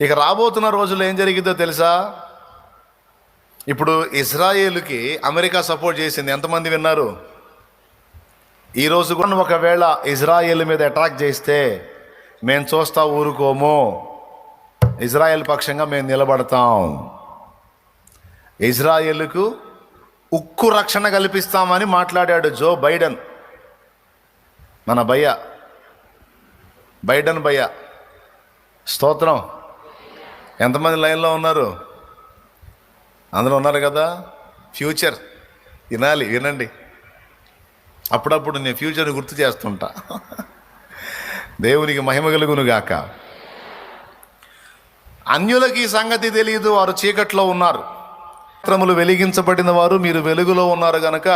ఇక రాబోతున్న రోజుల్లో ఏం జరిగిందో తెలుసా? ఇప్పుడు ఇజ్రాయేల్కి అమెరికా సపోర్ట్ చేసింది. ఎంతమంది విన్నారు? ఈ రోజు కూడా ఒకవేళ ఇజ్రాయేల్ మీద అటాక్ చేస్తే మేము చూస్తా ఊరుకోము. ఇజ్రాయెల్ పక్షంగా మేము నిలబడతాం. ఇజ్రాయేల్కు ఉక్కు రక్షణ కల్పిస్తామని మాట్లాడాడు జో బైడెన్. మన భయ్య. బైడెన్ భయ్య. స్తోత్రం. ఎంతమంది లైన్లో ఉన్నారు? అందరూ ఉన్నారు కదా? ఫ్యూచర్ వినాలి వినండి. అప్పుడప్పుడు నేను ఫ్యూచర్ని గుర్తు చేస్తుంటా. దేవునికి మహిమ కలుగును గాక. అన్యులకి ఈ సంగతి తెలియదు వారు చీకట్లో ఉన్నారు. చిత్రములు వెలిగించబడిన వారు మీరు వెలుగులో ఉన్నారు కనుక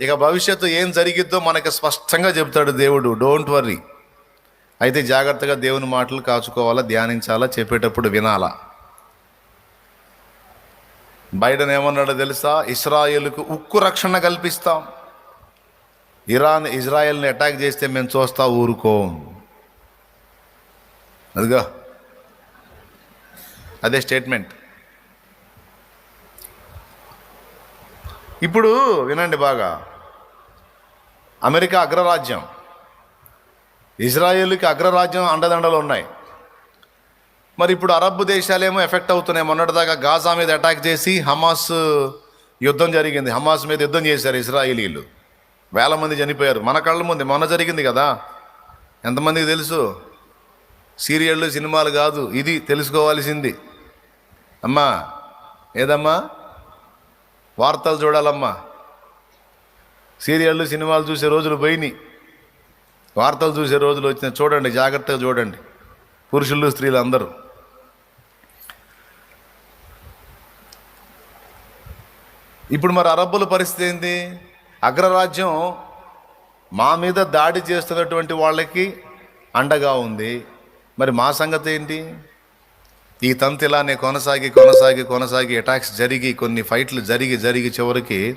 ఇక భవిష్యత్తు ఏం జరిగిద్దో మనకి స్పష్టంగా చెప్తాడు దేవుడు. డోంట్ వర్రీ అయితే జాగ్రత్తగా దేవుని మాటలు కాచుకోవాలా ధ్యానించాలా చెప్పేటప్పుడు వినాలా? బైడెన్ ఏమన్నాడో తెలుసా? ఇస్రాయేల్కు ఉక్కు రక్షణ కల్పిస్తాం. ఇరాన్ ఇజ్రాయెల్ని అటాక్ చేస్తే మేము చూస్తా ఊరుకోం. అదిగా. అదే స్టేట్మెంట్. ఇప్పుడు వినండి బాగా. అమెరికా అగ్రరాజ్యం. ఇజ్రాయేల్కి అగ్రరాజ్యం అండదండలు ఉన్నాయి. మరి ఇప్పుడు అరబ్ దేశాలేమో ఎఫెక్ట్ అవుతున్నాయి. మొన్నటిదాకా గాజా మీద అటాక్ చేసి హమాస్ యుద్ధం జరిగింది. హమాస్ మీద యుద్ధం చేశారు ఇజ్రాయేలీలు. వేల మంది చనిపోయారు. మన కళ్ళ ముందు మొన్న జరిగింది కదా? ఎంతమందికి తెలుసు? సీరియళ్ళు సినిమాలు కాదు. ఇది తెలుసుకోవాల్సింది. అమ్మా ఏదమ్మా? వార్తలు చూడాలమ్మా. సీరియళ్ళు సినిమాలు చూసే రోజులు పోయినాయి. వార్తలు చూసే రోజులు వచ్చిన చూడండి జాగ్రత్తగా చూడండి. పురుషులు స్త్రీలు అందరూ. ఇప్పుడు మరి అరబ్బుల పరిస్థితి ఏంటి అగ్రరాజ్యం మా మీద దాడి చేస్తున్నటువంటి వాళ్ళకి అండగా ఉంది. మరి మా సంగతి ఏంటి? ఈ తంతు ఇలానే కొనసాగి కొనసాగి కొనసాగి అటాక్స్ జరిగి కొన్ని ఫైట్లు జరిగి జరిగి చివరికి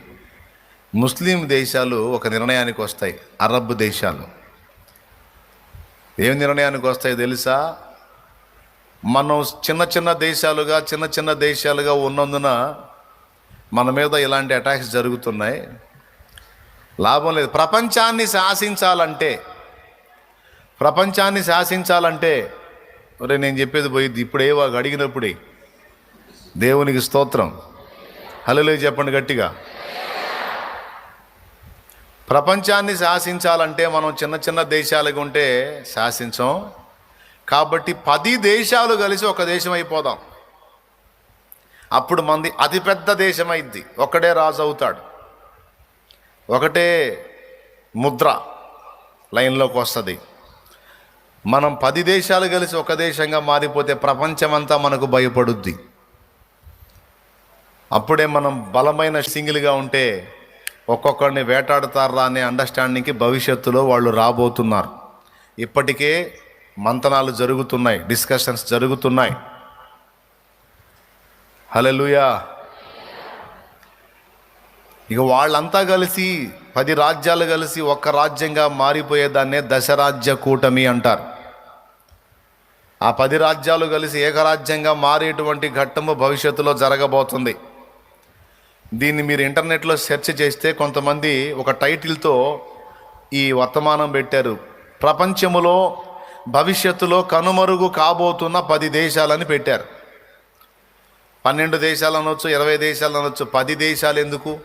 ముస్లిం దేశాలు ఒక నిర్ణయానికి వస్తాయి. అరబ్ దేశాలు. ఏం నిర్ణయానికి వస్తాయి తెలుసా? మనం చిన్న చిన్న దేశాలుగా చిన్న చిన్న దేశాలుగా ఉన్నందున మన మీద ఇలాంటి అటాక్స్ జరుగుతున్నాయి. లాభం లేదు. ప్రపంచాన్ని శాసించాలంటే ప్రపంచాన్ని శాసించాలంటే ఒరే నేను చెప్పేది పోయింది ఇప్పుడే వాడు అడిగినప్పుడే దేవునికి స్తోత్రం. హలో చెప్పండి గట్టిగా. ప్రపంచాన్ని శాసించాలంటే మనం చిన్న చిన్న దేశాలుగా ఉంటే శాసించం. కాబట్టి పది దేశాలు కలిసి ఒక దేశం అయిపోదాం. అప్పుడు మంది అతిపెద్ద దేశం అయింది ఒకడే రాజు అవుతాడు. ఒకటే ముద్ర లైన్లోకి వస్తుంది. మనం పది దేశాలు కలిసి ఒక దేశంగా మారిపోతే ప్రపంచమంతా మనకు భయపడుద్ది. అప్పుడే మనం బలమైన సింగిల్గా ఉంటే ఒక్కొక్కరిని వేటాడుతారా అనే అండర్స్టాండింగ్కి భవిష్యత్తులో వాళ్ళు రాబోతున్నారు. ఇప్పటికే మంతనాలు జరుగుతున్నాయి డిస్కషన్స్ జరుగుతున్నాయి. హలెలుయా ఇక వాళ్ళంతా కలిసి పది రాజ్యాలు కలిసి ఒక్క రాజ్యంగా మారిపోయేదాన్నే దశరాజ్య కూటమి అంటారు. ఆ పది రాజ్యాలు కలిసి ఏకరాజ్యంగా మారేటువంటి ఘట్టము భవిష్యత్తులో జరగబోతుంది. దీన్ని మీరు ఇంటర్నెట్లో సెర్చ్ చేస్తే కొంతమంది ఒక టైటిల్తో ఈ వర్తమానం పెట్టారు. ప్రపంచములో భవిష్యత్తులో కనుమరుగు కాబోతున్న పది దేశాలని పెట్టారు. పన్నెండు దేశాలు అనొచ్చు ఇరవై దేశాలు అనొచ్చు పది దేశాలు ఎందుకు?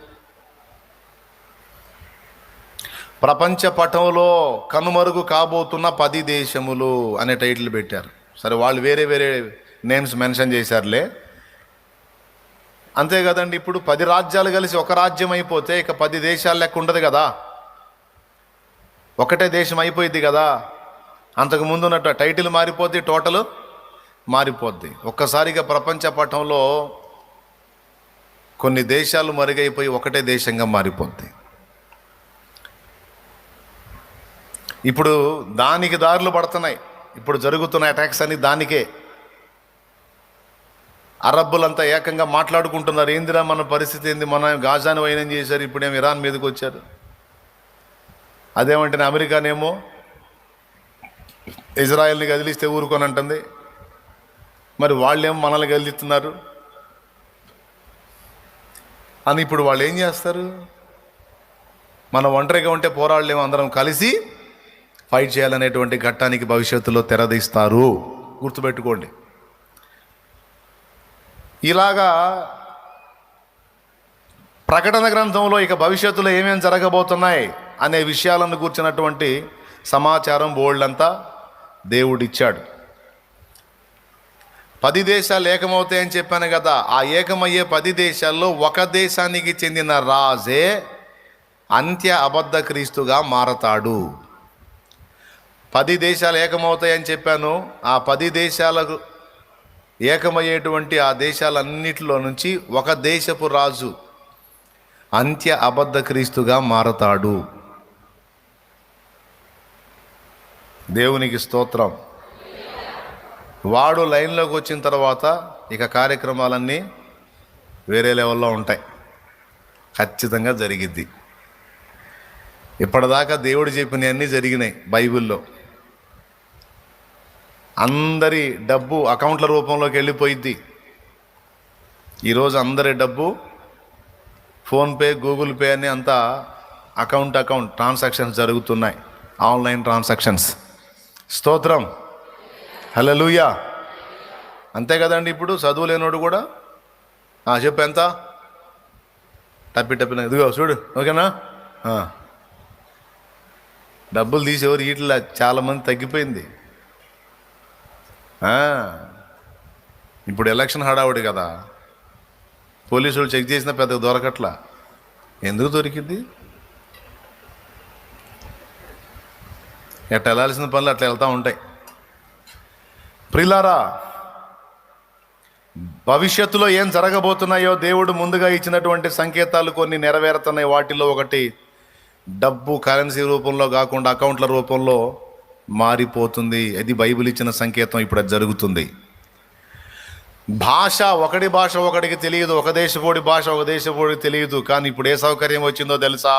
ప్రపంచ పటంలో కనుమరుగు కాబోతున్న పది దేశములు అనే టైటిల్ పెట్టారు. సరే వాళ్ళు వేరే వేరే నేమ్స్ మెన్షన్ చేశారులే. అంతే కదండి ఇప్పుడు పది రాజ్యాలు కలిసి ఒక రాజ్యం అయిపోతే ఇక పది దేశాలు లెక్క ఉండదు కదా. ఒకటే దేశం అయిపోయింది కదా. అంతకు ముందు ఉన్నట్టు టైటిల్ మారిపోద్ది టోటల్ మారిపోద్ది. ఒక్కసారిగా ప్రపంచ పటంలో కొన్ని దేశాలు మరుగైపోయి ఒకటే దేశంగా మారిపోద్ది. ఇప్పుడు దానికి దారులు పడుతున్నాయి. ఇప్పుడు జరుగుతున్న అటాక్స్ అన్ని దానికే. అరబ్బులంతా ఏకంగా మాట్లాడుకుంటున్నారు. ఏందిరా మన పరిస్థితి ఏంది? మన గాజాను వైనం చేశారు ఇప్పుడేమో ఇరాన్ మీదకి వచ్చారు. అదేమంటే అమెరికానేమో ఇజ్రాయెల్ని కదిలిస్తే ఊరుకొని అంటుంది. మరి వాళ్ళేమో మనల్ని కదిలిస్తున్నారు. అని ఇప్పుడు వాళ్ళు ఏం చేస్తారు? మనం ఒంటరిగా ఉంటే పోరాడలేము అందరం కలిసి ఫైట్ చేయాలనేటువంటి ఘట్టానికి భవిష్యత్తులో తెరదీస్తారు. గుర్తుపెట్టుకోండి. ఇలాగా ప్రకటన గ్రంథంలో ఇక భవిష్యత్తులో ఏమేమి జరగబోతున్నాయి అనే విషయాలను కూర్చున్నటువంటి సమాచారం బోల్డంతా దేవుడిచ్చాడు. పది దేశాలు ఏకమవుతాయని చెప్పాను కదా ఆ ఏకమయ్యే పది దేశాల్లో ఒక దేశానికి చెందిన రాజే అంత్య అబద్ధ క్రీస్తుగా మారతాడు. పది దేశాలు ఏకమవుతాయని చెప్పాను ఆ పది దేశాలకు ఏకమయ్యేటువంటి ఆ దేశాలన్నిటిలో నుంచి ఒక దేశపు రాజు అంత్య అబద్ధ క్రీస్తుగా మారతాడు. దేవునికి స్తోత్రం. వాడు లైన్లోకి వచ్చిన తర్వాత ఇక కార్యక్రమాలన్నీ వేరే లెవెల్లో ఉంటాయి. ఖచ్చితంగా జరిగిద్ది. ఇప్పటిదాకా దేవుడు చెప్పినవన్నీ జరిగినాయి బైబిల్లో. అందరి డబ్బు అకౌంట్ల రూపంలోకి వెళ్ళిపోయిద్ది. ఈరోజు అందరి డబ్బు ఫోన్పే గూగుల్ పే అని అంతా అకౌంట్ అకౌంట్ ట్రాన్సాక్షన్స్ జరుగుతున్నాయి. Online transactions. స్తోత్రం. హలో లూయా అంతే కదండి ఇప్పుడు చదువు లేనోడు కూడా? చెప్పు ఎంత? టప్పి టప్పిన ఇదిగో చూడు ఓకేనా? డబ్బులు తీసేవారు వీటిలో చాలామంది తగ్గిపోయింది. ఇప్పుడు ఎలక్షన్ హడావుడి కదా. పోలీసులు చెక్ చేసిన పెద్దగా దొరకట్లా. ఎందుకు దొరికింది ఎట్ట వెళ్ళాల్సిన పనులు అట్లా వెళ్తూ ఉంటాయి. ప్రిలారా భవిష్యత్తులో ఏం జరగబోతున్నాయో దేవుడు ముందుగా ఇచ్చినటువంటి సంకేతాలు కొన్ని నెరవేరుతున్నాయి. వాటిలో ఒకటి డబ్బు కరెన్సీ రూపంలో కాకుండా అకౌంట్ల రూపంలో మారిపోతుంది. అది బైబిల్ ఇచ్చిన సంకేతం ఇప్పుడు అది జరుగుతుంది. భాష ఒకటి భాష ఒకటికి తెలియదు. ఒక దేశపోడి భాష ఒక దేశపోడికి తెలియదు. కానీ ఇప్పుడు ఏ సౌకర్యం వచ్చిందో తెలుసా?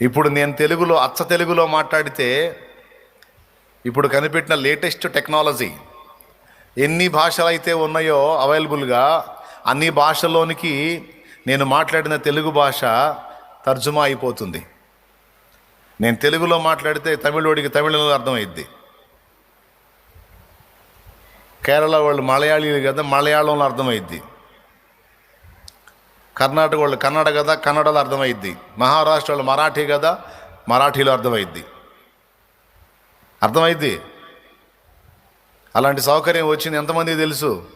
ఇప్పుడు నేను తెలుగులో అచ్చ తెలుగులో మాట్లాడితే ఇప్పుడు కనిపెట్టిన లేటెస్ట్ టెక్నాలజీ ఎన్ని భాషలు అయితే ఉన్నాయో అవైలబుల్గా అన్ని భాషల్లోనికి నేను మాట్లాడిన తెలుగు భాష తర్జుమా అయిపోతుంది. నేను తెలుగులో మాట్లాడితే తమిళోడికి తమిళంలో అర్థమైద్ది. కేరళ వాళ్ళు మలయాళీలు కదా మలయాళంలో అర్థమైద్ది. కర్ణాటక వాళ్ళు కన్నడ కదా కన్నడలో అర్థమైద్ది. మహారాష్ట్ర వాళ్ళు మరాఠీ కదా మరాఠీలో అర్థమైద్ది. అర్థమైద్ది? అలాంటి సౌకర్యం వచ్చింది ఎంతమంది తెలుసు?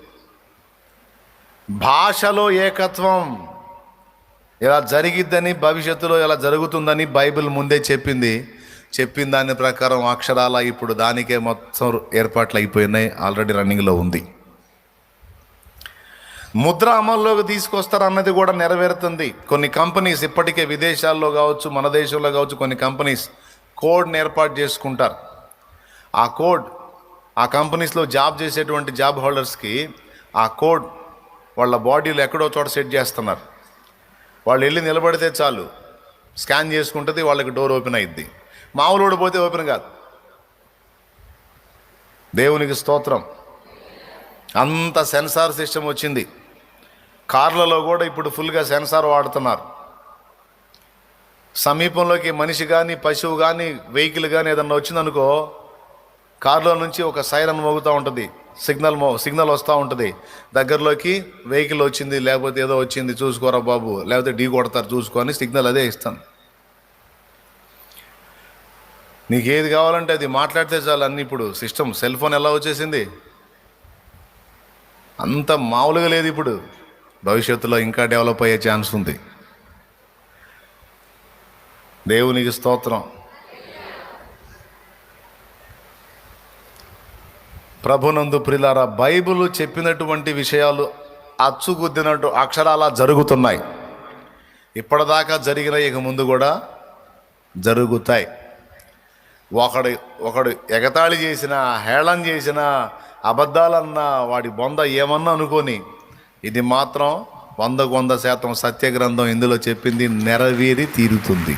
భాషలో ఏకత్వం. ఇలా జరిగిద్దని భవిష్యత్తులో ఇలా జరుగుతుందని బైబిల్ ముందే చెప్పింది. చెప్పిన దాని ప్రకారం అక్షరాల ఇప్పుడు దానికే మొత్తం ఏర్పాట్లు అయిపోయినాయి ఆల్రెడీ రన్నింగ్లో ఉంది. ముద్ర అమల్లోకి తీసుకొస్తారు అన్నది కూడా నెరవేరుతుంది. కొన్ని కంపెనీస్ ఇప్పటికే విదేశాల్లో కావచ్చు మన దేశంలో కావచ్చు కొన్ని కంపెనీస్ కోడ్ని ఏర్పాటు చేసుకుంటారు. ఆ కోడ్ ఆ కంపెనీస్లో జాబ్ చేసేటువంటి జాబ్ హోల్డర్స్కి ఆ కోడ్ వాళ్ళ బాడీలో ఎక్కడో చోట సెట్ చేస్తున్నారు. వాళ్ళు వెళ్ళి నిలబడితే చాలు. స్కాన్ చేసుకుంటుంది వాళ్ళకి డోర్ ఓపెన్ అయింది మామూలు పోతే ఓపెన్ కాదు. దేవునికి స్తోత్రం. అంత సెన్సార్ సిస్టమ్ వచ్చింది. కార్లలో కూడా ఇప్పుడు ఫుల్గా సెన్సార్ వాడుతున్నారు. సమీపంలోకి మనిషి కానీ పశువు కానీ వెహికల్ కానీ ఏదన్నా వచ్చిందనుకో కారులో నుంచి ఒక సైరన్ మోగుతూ ఉంటుంది. సిగ్నల్ సిగ్నల్ వస్తూ ఉంటుంది. దగ్గరలోకి వెహికల్ వచ్చింది లేకపోతే ఏదో వచ్చింది చూసుకోరా బాబు లేకపోతే ఢీ కొడతారు చూసుకొని సిగ్నల్ అదే ఇస్తాను. నీకు ఏది కావాలంటే అది మాట్లాడితే చాలు అన్ని ఇప్పుడు. సిస్టమ్ సెల్ ఫోన్ ఎలా వచ్చేసింది? అంత మామూలుగా లేదు ఇప్పుడు. భవిష్యత్తులో ఇంకా డెవలప్ అయ్యే ఛాన్స్ ఉంది. దేవునికి స్తోత్రం. ప్రభునందు ప్రిలారా బైబుల్ చెప్పినటువంటి విషయాలు అచ్చుగుద్దినట్టు అక్షరాల జరుగుతున్నాయి. ఇప్పటిదాకా జరిగిన ఇక ముందు కూడా జరుగుతాయి. ఒకడు ఒకడు ఎగతాళి చేసిన హేళన చేసిన అబద్ధాలన్నా వాడి బొంద ఏమన్నా అనుకొని ఇది మాత్రం వందకు వంద శాతం సత్యగ్రంథం ఇందులో చెప్పింది నెరవేరి తీరుతుంది.